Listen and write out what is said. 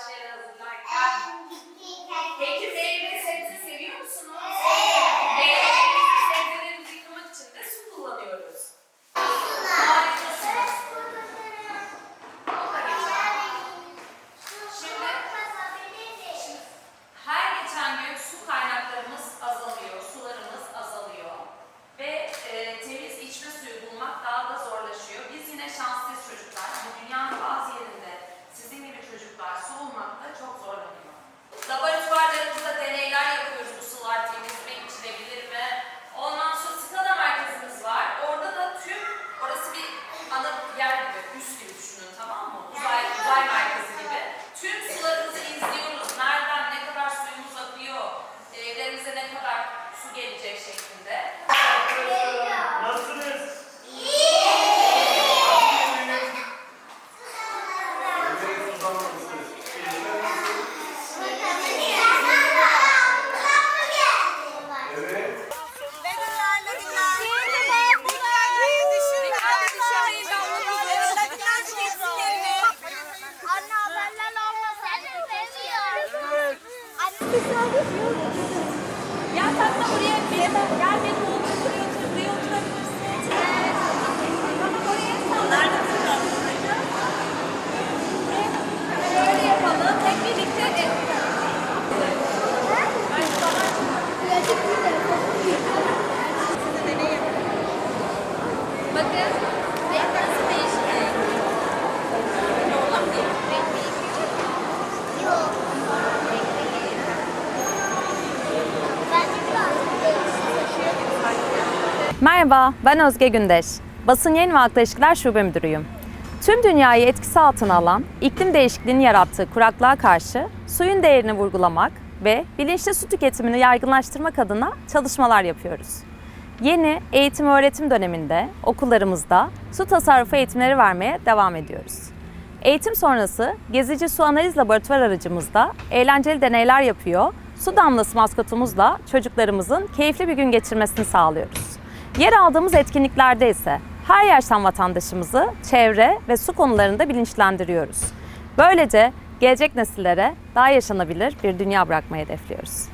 başlayalım. Bunlar. Peki gelecek şeklinde. Nasılsınız? Anne haberler olmasa seni seviyorum. Anne Gel tatlım buraya benim, gel benim oğlum buraya buraya oturabilirsin. Tamam oraya Merhaba, ben Özge Gündeş. Basın Yayın ve Halkla İlişkiler Şube Müdürüyüm. Tüm dünyayı etkisi altına alan, iklim değişikliğinin yarattığı kuraklığa karşı suyun değerini vurgulamak ve bilinçli su tüketimini yaygınlaştırmak adına çalışmalar yapıyoruz. Yeni eğitim öğretim döneminde okullarımızda su tasarrufu eğitimleri vermeye devam ediyoruz. Eğitim sonrası gezici su analiz laboratuvar aracımızda eğlenceli deneyler yapıyor, su damlası maskotumuzla çocuklarımızın keyifli bir gün geçirmesini sağlıyoruz. Yer aldığımız etkinliklerde ise her yaştan vatandaşımızı çevre ve su konularında bilinçlendiriyoruz. Böylece gelecek nesillere daha yaşanabilir bir dünya bırakmayı hedefliyoruz.